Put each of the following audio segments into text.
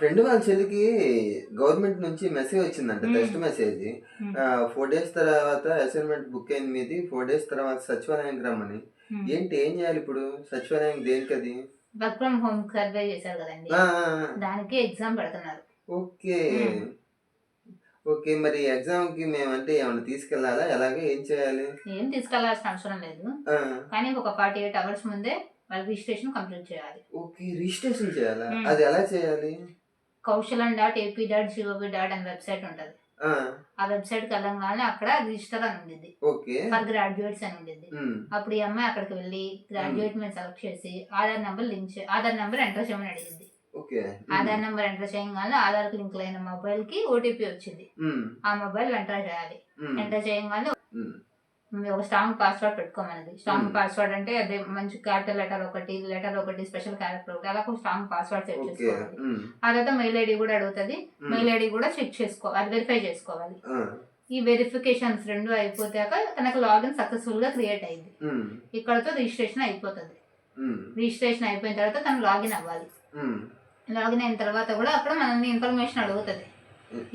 Friend వాళ్ళ చెల్లికి government నుంచి మెసేజ్ వచ్చిందంట మ్మ్. Test message. మ్మ్. ఫోర్ డేస్ తర్వాత అసైన్మెంట్ బుక్ అయింది మీది ఫోర్ డేస్ తర్వాత సచివాలయానికి రమ్మని. మ్మ్. ఏంటి ఏం చేయాలి ఇప్పుడు? సచివాలయం దేనికి అది వర్క్ ఫ్రమ్ హోమ్ సర్వే చేశారు కదండి. దానికి ఎగ్జామ్ పెడుతున్నారు. ఓకే. మ్మ్. ఓకే మరి ఎగ్జామ్కి మేమంటే ఏమైనా తీసుకెళ్ళాలా ఎలాగే ఏం చేయాలి? ఏం తీసుకెళ్ళాల్సిన అవసరం లేదు. కానీ ఒక ఫార్టీ ఎయిట్ అవర్స్ ముందే వాళ్ళ రిజిస్ట్రేషన్ కంప్లీట్ చేయాలి. ఓకే రిజిస్ట్రేషన్ చేయాలా? మ్మ్. అది ఎలా చేయాలి? Kaushalam dot AP dot GOV dot అని వెబ్సైట్ ఉంటుంది. ఆ, వెబ్సైట్కి వెళ్ళంగానే అక్కడ రిజిస్టర్ అని ఉండింది ఓకే. ఫర్ గ్రాడ్యుయేట్స్ అని ఉండింది. అప్పుడు ఈ అమ్మాయి అక్కడికి వెళ్ళి గ్రాడ్యుయేట్ మీద సెలెక్ట్ చేసి ఆధార్ నెంబర్ లింక్ చే ఆధార్ నెంబర్ ఎంటర్ చేయమని అడిగింది. ఆధార్ నెంబర్ ఎంటర్ చేయగానే ఆధార్ లింక్ అయిన మొబైల్కి ఓటీపీ వచ్చింది. ఆ మొబైల్ ఎంటర్ చేయాలి. ఎంటర్ చేయగానే. ఒక స్ట్రాంగ్ పాస్వర్డ్ పెట్టుకోమన్నది స్ట్రాంగ్. పాస్వర్డ్ అంటే అదే మంచి క్యాపిటల్ లెటర్ ఒకటి లెటర్ ఒకటి స్పెషల్ క్యారెక్టర్ ఒకటి అలా ఒక స్ట్రాంగ్ పాస్వర్డ్ సెట్ చేసుకోవాలి. ఆ తర్వాత మెయిల్ ఐడి కూడా అడుగుతుంది. మెయిల్ ఐడి కూడా చెక్ చేసుకోవాలి అది వెరిఫై చేసుకోవాలి ఈ వెరిఫికేషన్స్ రెండు అయిపోతాక తనకు లాగిన్ సక్సెస్ఫుల్గా క్రియేట్ అయింది. ఇక్కడతో రిజిస్ట్రేషన్ అయిపోతుంది. రిజిస్ట్రేషన్ అయిపోయిన తర్వాత తను లాగిన్ అవ్వాలి. లాగిన్ అయిన తర్వాత కూడా అక్కడ మనల్ని ఇన్ఫర్మేషన్ అడుగుతుంది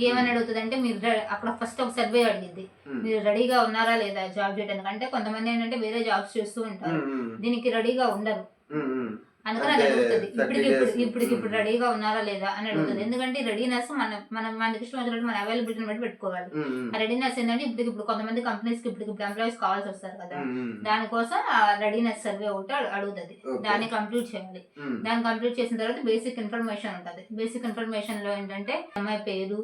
ఏమని అడుగుతుంది అంటే మీరు అక్కడ ఫస్ట్ ఒక సర్వే అడిగింది. మీరు రెడీగా ఉన్నారా లేదా జాబ్ చేయడానికి అంటే కొంతమంది ఏంటంటే వేరే జాబ్స్ చేస్తూ ఉంటారు. దీనికి రెడీగా ఉండరు. అందుకని అది అడుగుతుంది 30 ఇప్పటికి ఇప్పుడు. ఇప్పటికి ఇప్పుడు. రెడీగా ఉన్నారా లేదా అని అడుగుతుంది. ఎందుకంటే రెడీనెస్ మన మన మనకి ఇష్టం వచ్చినట్టు మన అవైలబిలిటీని బట్టి పెట్టుకోవాలి. ఆ రెడీనెస్ ఏంటంటే ఇప్పుడు ఇప్పుడు కొంతమంది కంపెనీస్కి ఇప్పుడు ఇప్పుడు ఎంప్లాయీస్ కావాల్సి వస్తారు కదా. దానికోసం ఆ రెడీనెస్ సర్వే ఒకటి అడు- అడుగుతుంది. దాన్ని కంప్లీట్ చేయాలి. దాన్ని కంప్లీట్ చేసిన తర్వాత బేసిక్ ఇన్ఫర్మేషన్ ఉంటుంది బేసిక్ ఇన్ఫర్మేషన్లో ఏంటంటే ఎంఐ పేరు.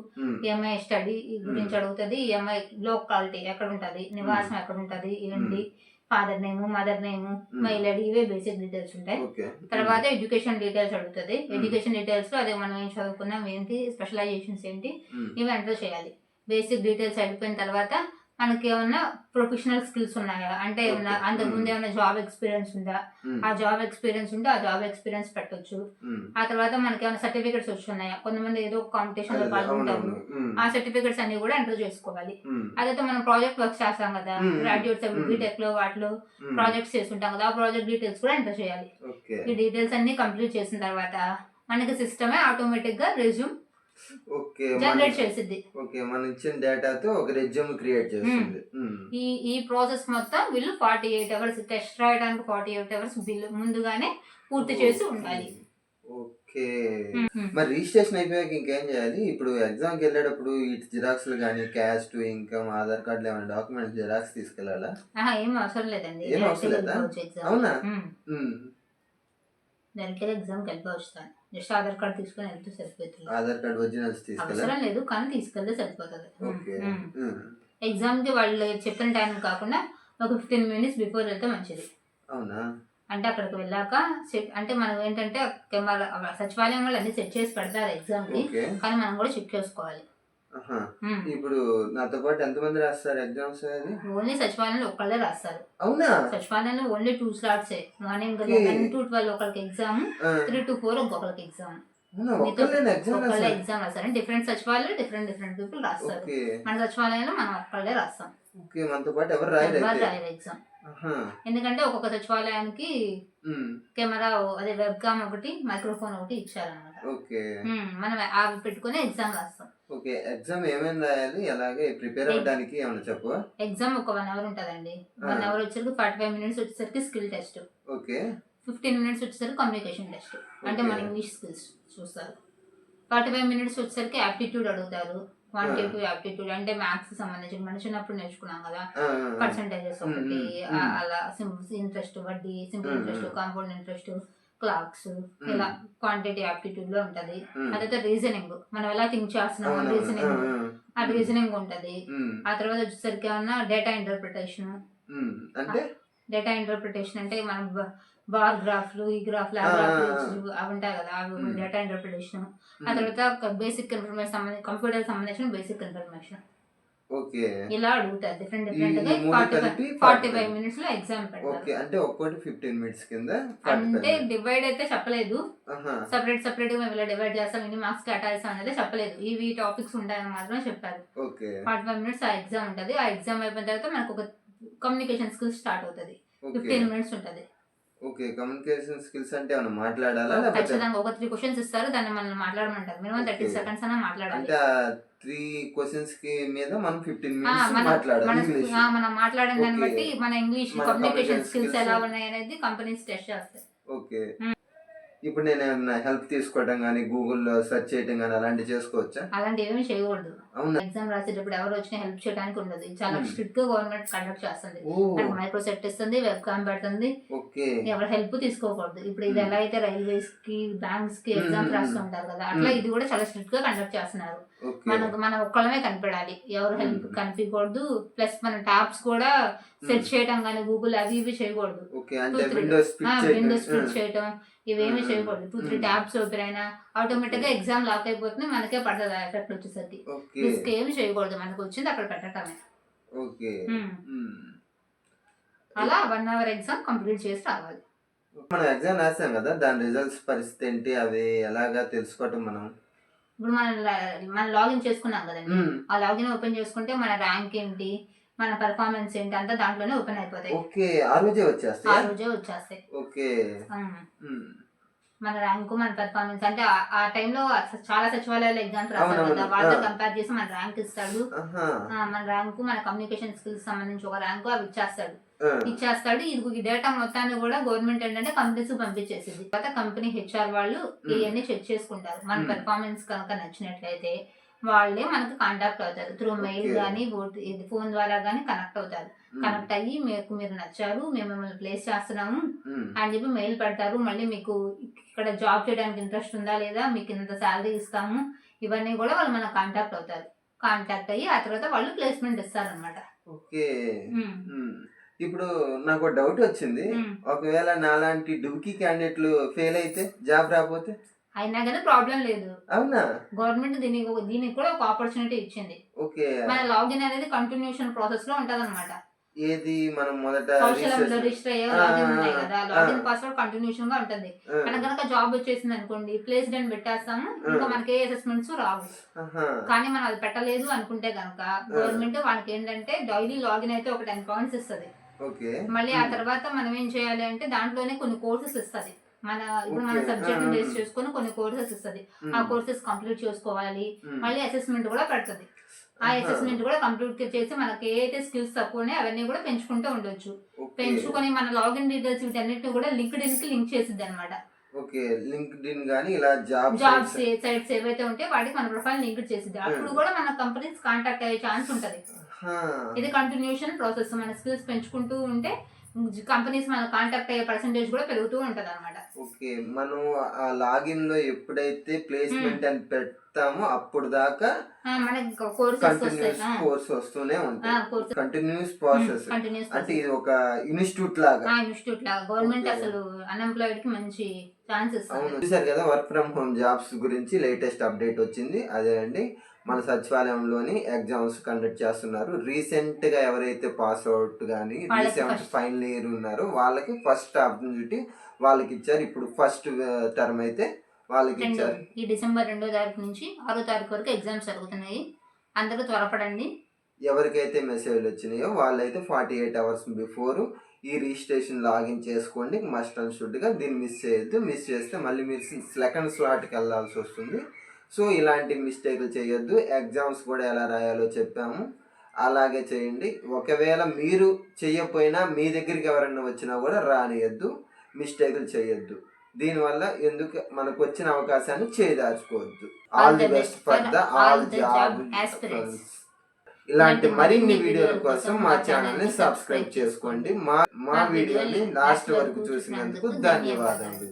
ఎంఐ స్టడీ గురించి అడుగుతుంది ఎంఐ లోకాలిటీ ఎక్కడ ఉంటది నివాసం ఎక్కడ ఉంటది ఏంటి father name mother name mail ID ఇవే బేసిక్ డీటెయిల్స్ ఉంటాయి. ఓకే తర్వాత ఎడ్యుకేషన్ డీటెయిల్స్ అడుగుతుంది. ఎడ్యుకేషన్ డీటెయిల్స్లో అదే మనం ఏం చదువుకున్నాం ఏంటి స్పెషలైజేషన్స్ ఏంటి మ్మ్. ఇవి ఎంటర్ చేయాలి. బేసిక్ డీటెయిల్స్ అయిపోయిన తర్వాత మనకి ఏమన్నా ప్రొఫెషనల్ స్కిల్స్ ఉన్నాయా అంటే ఏమన్నా Okay. అంతకు ముందు Mm. ఏమైనా జాబ్ ఎక్స్పీరియన్స్ ఉందా. ఆ జాబ్ ఎక్స్పీరియన్స్ ఉంటే ఆ జాబ్ ఎక్స్పీరియన్స్ పెట్టొచ్చు. ఆ తర్వాత మనకి ఏమైనా సర్టిఫికెట్స్ వచ్చున్నాయా కొంతమంది ఏదో కాంపిటీషన్లో పాల్గొంటారు. ఆ సర్టిఫికెట్స్ అన్ని కూడా ఎంటర్ చేసుకోవాలి. అదైతే మనం ప్రాజెక్ట్ వర్క్ చేస్తాం కదా. గ్రాడ్యుయేట్స్. బీటెక్లో వాటిలో. ప్రాజెక్ట్స్ చేస్తుంటాం కదా ఆ ప్రాజెక్ట్ డీటెయిల్స్ కూడా ఎంటర్ చేయాలి ఈ డీటెయిల్స్ అన్ని కంప్లీట్ చేసిన తర్వాత మనకి సిస్టమే ఆటోమేటిక్గా రెజ్యూమ్ ఓకే జనరేట్ చేసిద్ది. ఓకే మనం ఇచ్చిన డేటాతో ఒక రెజ్యూమ్ క్రియేట్ చేస్తుంది. ఈ ఈ ప్రాసెస్ మొత్తం వీళ్ళు ఫార్టీ ఎయిట్ అవర్స్ టెస్ట్ రాయడానికి ఫార్టీ ఎయిట్ అవర్స్ బిల్ ముందుగానే పూర్తి చేసి ఉండాలి. ఓకే. మ్మ్. మరి రిజిస్ట్రేషన్ అయిపోయాక ఇంకేం చేయాలి? ఇప్పుడు ఎగ్జామ్కి వెళ్ళేటప్పుడు ఇటు జిరాక్స్లు కానీ క్యాస్ట్ ఇన్కమ్ ఆధార్ కార్డులు ఏమైనా డాక్యుమెంట్స్ జిరాక్స్ తీసుకెళ్ళాలా? ఏం అవసరం లేదండి. ఏం అవసరం లేదా? అవునా? గా ఎగ్జామ్ వెళ్ళిపోవచ్చు జస్ట్ ఆధార్ కార్డ్ తీసుకొని వెళ్తే సరిపోతుంది. ఆధార్ కార్డ్ ఒరిజినల్స్ అవసరం లేదు కానీ తీసుకెళ్తే సరిపోతుంది. ఎగ్జామ్కి వాళ్ళు చెప్పిన టైం కాకుండా ఒక ఫిఫ్టీన్ మినిట్స్ బిఫోర్ వెళ్తే మంచిది. అవునా? అంటే అక్కడికి వెళ్ళాక అంటే మనం ఏంటంటే కెమెరా సచివాలయం వాళ్ళు అన్ని సెట్ చేసి పెడతారు ఎగ్జామ్కి. కానీ మనం కూడా చెక్ చేసుకోవాలి. ఇప్పుడు నాతో పాటు ఎంతమంది రాస్తారు ఎగ్జామ్స్ ఓన్లీ సచివాలయంలో ఒక్కళ్ళే రాస్తారు. అవునా? సచివాలయంలో only two slots morning to twelve ఒకరికి ఎగ్జామ్ త్రీ టు ఫోర్ ఇంకొకరికి ఎగ్జామ్. ఎగ్జామ్ రాస్తారు. డిఫరెంట్ సచివాలయంలో డిఫరెంట్ డిఫరెంట్ పీపుల్ రాస్తారు. మన సచివాలయంలో మనం ఒక్కళ్ళే రాస్తాం. మనతో పాటు ఎవరు రాయరు ఎగ్జామ్. ఎందుకంటే ఒక్కొక్క సచివాలయానికి. కెమెరా అదే వెబ్కామ్ ఒకటి మైక్రోఫోన్ ఒకటి ఇచ్చారనమాట ఓకే. మనం అవి పెట్టుకుని ఎగ్జామ్ రాస్తాం. ఓకే ఎగ్జామ్ ఏమేమి రాయాలి అలాగే ప్రిపేర్ అవ్వడానికి ఏమైనా చెప్పు ఎగ్జామ్ ఒక వన్ అవర్ ఉంటుందండి. వన్. అవర్ వచ్చేసరికి ఫార్టీ ఫైవ్ మినిట్స్ వచ్చేసరికి skill test. Okay. Fifteen minutes వచ్చేసరికి కమ్యూనికేషన్ టెస్ట్. అంటే మన. ఇంగ్లీష్ స్కిల్స్ చూస్తారు. ఫార్టీ ఫైవ్ మినిట్స్ వచ్చేసరికి యాప్టిట్యూడ్ అడుగుతారు. క్వాంటిటేటివ్ యాప్టిట్యూడ్ అంటే మ్యాథ్స్ సంబంధించి మన చిన్నప్పుడు నేర్చుకున్నాం కదా. పర్సంటేజెస్ ఒకటి. అలా ఇంట్రెస్ట్ వడ్డీ simple interest. Compound interest clocks ఇలా క్వాంటిటీ యాప్టిట్యూడ్లో ఉంటది. అదైతే రీజనింగ్ మనం ఎలా థింక్ చేస్తున్నాం రీజనింగ్ ఆ. రీజనింగ్ ఉంటది. ఆ తర్వాత వచ్చేసరికి ఏమన్నా డేటా ఇంటర్ప్రిటేషన్. అంటే? డేటా ఇంటర్ప్రిటేషన్ అంటే మనం బార్ గ్రాఫ్లు ఈ గ్రాఫ్లు ఆ గ్రాఫ్లు అవి ఉంటాయి కదా అవి. డేటా ఇంటర్ప్రిటేషన్ ఆ. తర్వాత బేసిక్ ఇన్ఫర్మేషన్ సంబంధించి కంప్యూటర్ సంబంధించిన బేసిక్ ఇన్ఫర్మేషన్ ఓకే. ఇలా అడుగుతారు డిఫరెంట్ డిఫరెంట్గా ఫార్టీ ఫైవ్ ఫార్టీ 45 ఫైవ్ మినిట్స్లో ఎగ్జామ్ ఓకే అంటే ఒక్కోటి ఫిఫ్టీన్ మినిట్స్ కింద అంటే డివైడ్ అయితే చెప్పలేదు. ఆహా. సపరేట్ సపరేట్గా మేము ఇలా డివైడ్ చేస్తాం ఇన్ని మార్క్స్ కేటాయిస్తాం అనేది చెప్పలేదు. ఇవి టాపిక్స్ ఉంటాయని మాత్రమే చెప్పారు. ఓకే. ఫార్టీ ఫైవ్ మినిట్స్ ఆ ఎగ్జామ్ ఉంటుంది. ఆ ఎగ్జామ్ అయిపోయిన తర్వాత మనకు ఒక కమ్యూనికేషన్ స్కిల్స్ స్టార్ట్ అవుతుంది ఫిఫ్టీన్ మినిట్స్ ఉంటుంది. ఓకే కమ్యూనికేషన్ స్కిల్స్ అంటే ఏమైనా మాట్లాడాలా ఖచ్చితంగా ఒక త్రీ క్వశ్చన్స్ ఇస్తారు దాన్ని మనం మాట్లాడమంటారు మినిమం థర్టీ. సెకండ్స్ అయినా మాట్లాడాలి అంటే త్రీ క్వశ్చన్స్కి మీద మనం ఫిఫ్టీన్ మినిట్స్ మన మాట్లాడాలి మన ఇంగ్లీష్ మనం మాట్లాడిన దాన్ని. బట్టి మన ఇంగ్లీష్ మన కమ్యూనికేషన్ స్కిల్స్. ఎలా ఉన్నాయి అనేది కంపెనీస్ టెస్ట్ చేస్తాయి ఓకే. ఇప్పుడు నేను ఏమన్నా హెల్ప్ తీసుకోవడం కానీ గూగుల్లో సెర్చ్ చేయడం కానీ అలాంటివి చేసుకోవచ్చా? అలాంటి ఏమీ చేయకూడదు. అవునా? ఎగ్జామ్ రాసేటప్పుడు ఎవరు వచ్చినా హెల్ప్ చేయడానికి ఉండదు. చాలా. స్ట్రిక్ట్గా గవర్నమెంట్ కండక్ట్ చేస్తుంది. ఓ. మైక్రో సెట్ ఇస్తుంది వెబ్ కామ్ పెడుతుంది. ఓకే. ఎవరు హెల్ప్ తీసుకోకూడదు. ఇప్పుడు ఇది Hmm. ఎలా అయితే రైల్వేస్కి బ్యాంక్స్కి ఎగ్జామ్స్ hmm, రాస్తుంటారు కదా అట్లా Hmm. ఇది కూడా చాలా స్ట్రిక్ట్గా కండక్ట్ చేస్తున్నారు మనకు మనం ఒక్కళ్ళమే కనిపెడాలి ఎవరు హెల్ప్. కనిపించకూడదు ప్లస్ మన ట్యాబ్స్ కూడా సెర్చ్ చేయడం కానీ గూగుల్ అవి ఇవి చేయకూడదు. విండోస్ స్విచ్ చేయటం. ఇవేమి. చేయకూడదు. Two three. ట్యాబ్స్ ఓపెన్ అయినా ఆటోమేటిక్గా ఎగ్జామ్ లాక్ అయిపోతుంది మనకే పడుతుంది ఆ ఎఫెక్ట్ వచ్చేసరికి. రిస్క్ ఏమి చేయకూడదు మనకు వచ్చింది అక్కడ పెట్టడమే ఓకే. అలా వన్ అవర్ ఎగ్జామ్ కంప్లీట్ చేసి రావాలి. మనం ఎగ్జామ్ రాసాం కదా దాని రిజల్ట్స్ పరిస్థితి ఏంటి అవి ఎలాగా తెలుసుకోవటం మనం? ఇప్పుడు మనం మనం లాగిన్ చేసుకున్నాం కదండి. ఆ లాగిన్ ఓపెన్ చేసుకుంటే మన ర్యాంక్ ఏంటి మన పర్ఫార్మెన్స్ ఏంటి అంతా దాంట్లోనే ఓపెన్ అయిపోతాయి. ఓకే. ఆ రోజే ఆ వచ్చేస్తాయి రోజే వచ్చేస్తాయి. ఓకే. మన ర్యాంక్ మన పర్ఫార్మెన్స్ అంటే ఆ- టైంలో చాలా సచివాలయాలు ఎగ్జామ్స్ రాస్తారు. కదా వాళ్ళతో. కంపేర్ చేసి మన ర్యాంక్ ఇస్తాడు మన ర్యాంకు మన కమ్యూనికేషన్ స్కిల్స్ సంబంధించి ఒక ర్యాంకు అవి ఇచ్చేస్తాడు. ఇచ్చేస్తాడు ఇది ఈ డేటా మొత్తాన్ని కూడా గవర్నమెంట్ ఏంటంటే కంపెనీస్ పంపించేసింది తర్వాత కంపెనీ హెచ్ఆర్ వాళ్ళు ఇవన్నీ చెక్ చేసుకుంటారు మన. పెర్ఫార్మెన్స్ కనుక నచ్చినట్లయితే వాళ్ళే మనకు కాంటాక్ట్ అవుతారు. Through mail. కానీ ఇది ఫోన్ ద్వారా కానీ కనెక్ట్ అవుతారు. Hmm. కనెక్ట్ అయ్యి మీకు మీరు నచ్చారు మేము మిమ్మల్ని ప్లేస్ చేస్తున్నాము Hmm. అని చెప్పి మెయిల్ పెడతారు. మళ్ళీ మీకు ఇక్కడ జాబ్ చేయడానికి ఇంట్రెస్ట్ ఉందా లేదా మీకు ఇంత శాలరీ ఇస్తాము ఇవన్నీ కూడా వాళ్ళు మనకు కాంటాక్ట్ అవుతారు. కాంటాక్ట్ అయ్యి ఆ తర్వాత వాళ్ళు ప్లేస్మెంట్ ఇస్తారనమాట ఓకే Hmm. ఇప్పుడు నాకు డౌట్ వచ్చింది. ఒకవేళ నాలాంటి డుబ్కి క్యాండిడేట్లు ఫెయిల్ అయితే జాబ్ రాకపోతే? అయినా కానీ ప్రాబ్లం లేదు. అవునా? గవర్నమెంట్ దీనికి దీనికి కూడా ఒక ఆపర్చునిటీ ఇచ్చింది. ఓకే. మన లాగిన్ అనేది కంటిన్యూషన్ ప్రాసెస్లో ఉంటది అనమాట ఏది? మనం మొదట రిజిస్టర్ అయ్యే లాగిన్ ఉన్నాయి కదా. లాగిన్. పాస్వర్డ్ కంటిన్యూషన్గా ఉంటుంది. మన కనుక జాబ్ వచ్చేసింది అనుకోండి ప్లేస్డ్ అని పెట్టేస్తాము ఇంకా. మనకి ఏ అసెస్మెంట్స్ రావు. కానీ మనం అది పెట్టలేదు అనుకుంటే కనుక గవర్నమెంట్ వాళ్ళకి ఏంటంటే డైలీ లాగిన్ అయితే ఒక టెన్ పాయింట్స్ ఇస్తుంది. ఓకే. మళ్ళీ ఆ. తర్వాత మనం ఏం చేయాలి అంటే దాంట్లోనే కొన్ని కోర్సెస్ ఇస్తుంది. మన ఇప్పుడు మన. Subject base. చేసుకొని కొన్ని కోర్సెస్ ఇస్తుంది. ఆ కోర్సెస్ కంప్లీట్ చేసుకోవాలి. మళ్ళీ అసెస్మెంట్ కూడా పెడుతుంది ఆ. అసెస్మెంట్ కూడా కంప్లీట్ చేసి మనకి ఏ స్కిల్స్ తక్కువ అవన్నీ కూడా పెంచుకుంటూ ఉండొచ్చు. పెంచుకొని మన లాగిన్ డీటెయిల్స్ వీటన్నిటిని కూడా లింక్డ్ ఇన్కి లింక్ చేసిద్ది అనమాట ఓకే లింక్డ్ ఇన్ గానీ ఇలా జాబ్ జాబ్స్ సైట్స్ ఏవైతే ఉంటే వాటికి మన ప్రొఫైల్ లింక్ చేసిద్ది అప్పుడు కూడా మన కంపెనీస్ కాంటాక్ట్ అయ్యే ఛాన్స్ ఉంటది ఇది కంటిన్యూషన్ ప్రాసెస్ మన స్కిల్స్ పెంచుకుంటూ ఉంటే కంపెనీస్ మన కాంటాక్ట్ అయ్యే పర్సంటేజ్ కూడా పెరుగుతూ ఉంటది అనమాట ఓకే మనం ఆ లాగిన్లో ఎప్పుడైతే ప్లేస్మెంట్ అని పెడతామో అప్పుడు దాకా మనకి కోర్సెస్ వస్తాయి. కంటిన్యూస్ కోర్స్ వస్తూనే ఉంటాయి. కంటిన్యూస్ ప్రాసెస్ అంటే ఇది ఒక ఇన్స్టిట్యూట్ లాగా. ఇన్స్టిట్యూట్ లాగా. గవర్నమెంట్. అసలు అన్ఎంప్లాయిడ్కి మంచి ఛాన్సెస్ అవును. చూసారు కదా వర్క్ ఫ్రమ్ హోమ్ జాబ్స్ గురించి లేటెస్ట్ అప్డేట్ వచ్చింది. అదే అండి. మన సచివాలయంలోని ఎగ్జామ్స్ కండక్ట్ చేస్తున్నారు. రీసెంట్గా ఎవరైతే పాస్ అవుట్ కానీ రీసెంట్. ఫైనల్ ఇయర్ ఉన్నారో వాళ్ళకి ఫస్ట్ ఆపర్చునిటీ వాళ్ళకి ఇచ్చారు ఇప్పుడు ఫస్ట్ టర్మ్ అయితే వాళ్ళకి ఇచ్చారు ఈ డిసెంబర్ రెండో తారీఖు నుంచి ఆరో తారీఖు వరకు ఎగ్జామ్స్ జరుగుతున్నాయి. అందరూ త్వరపడండి. ఎవరికైతే మెసేజ్లు వచ్చినాయో వాళ్ళైతే ఫార్టీ ఎయిట్ అవర్స్ బిఫోర్ ఈ రిజిస్ట్రేషన్ లాగిన్ చేసుకోండి. మస్ట్ అండ్ షుడ్గా దీన్ని మిస్ చేయొద్దు. మిస్ చేస్తే మళ్ళీ మీరు సెకండ్ స్లాట్కి వెళ్ళాల్సి వస్తుంది. సో ఇలాంటి మిస్టేక్లు చేయొద్దు. ఎగ్జామ్స్ కూడా ఎలా రాయాలో చెప్పాము. అలాగే చేయండి. ఒకవేళ మీరు చేయకపోయినా మీ దగ్గరికి ఎవరైనా వచ్చినా కూడా రానియద్దు. మిస్టేక్లు చేయొద్దు. దీనివల్ల ఎందుకు మనకు వచ్చిన అవకాశాన్ని చేదార్చుకోవద్దు all the best for the all job. ఇలాంటి మరిన్ని వీడియోల కోసం మా ఛానల్ని సబ్స్క్రైబ్ చేసుకోండి. మా మా వీడియోని లాస్ట్ వరకు చూసినందుకు ధన్యవాదాలు.